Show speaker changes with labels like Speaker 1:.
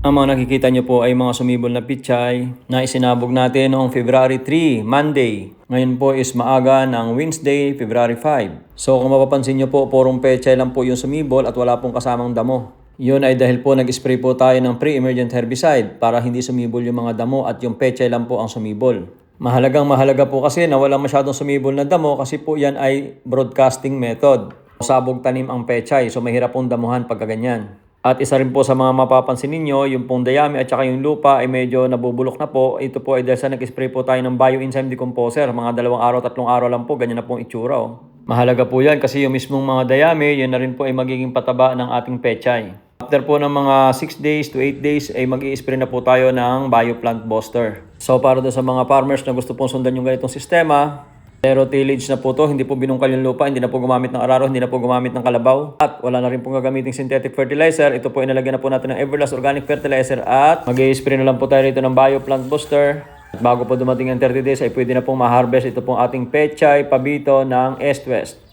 Speaker 1: Ang mga nakikita nyo po ay mga sumibol na pichay na isinabog natin noong February 3, Monday. Ngayon po is maaga ng Wednesday, February 5. So kung mapapansin nyo po, purong pechay lang po yung sumibol at wala pong kasamang damo. Yun ay dahil po nag-spray po tayo ng pre-emergent herbicide para hindi sumibol yung mga damo at yung pechay lang po ang sumibol. Mahalagang mahalaga po kasi na wala masyadong sumibol na damo kasi po yan ay broadcasting method. Sabog tanim ang pechay so mahirap pong damuhan pagka ganyan. At isa rin po sa mga mapapansin ninyo, yung pong dayami at saka yung lupa ay medyo nabubulok na po. Ito po ay dahil sa nag-spray po tayo ng bioenzyme decomposer. Mga dalawang araw, tatlong araw lang po, ganyan na pong itsura. Oh. Mahalaga po yan kasi yung mismong mga dayami, yun na rin po ay magiging pataba ng ating pechay. After po ng mga 6 days to 8 days ay mag spray na po tayo ng bioplant booster. So para doon sa mga farmers na gusto pong sundan yung ganitong sistema, Zero tillage na po to, hindi po binungkal yung lupa, hindi na po gumamit ng araro, hindi na po gumamit ng kalabaw. At wala na rin po gagamiting synthetic fertilizer. Ito po inalagyan na po natin ng Everlast Organic Fertilizer at mag spray na lang po tayo rito ng Bioplant Booster. At bago po dumating ang 30 days ay pwede na pong ma-harvest ito pong ating pechay pabito ng East West.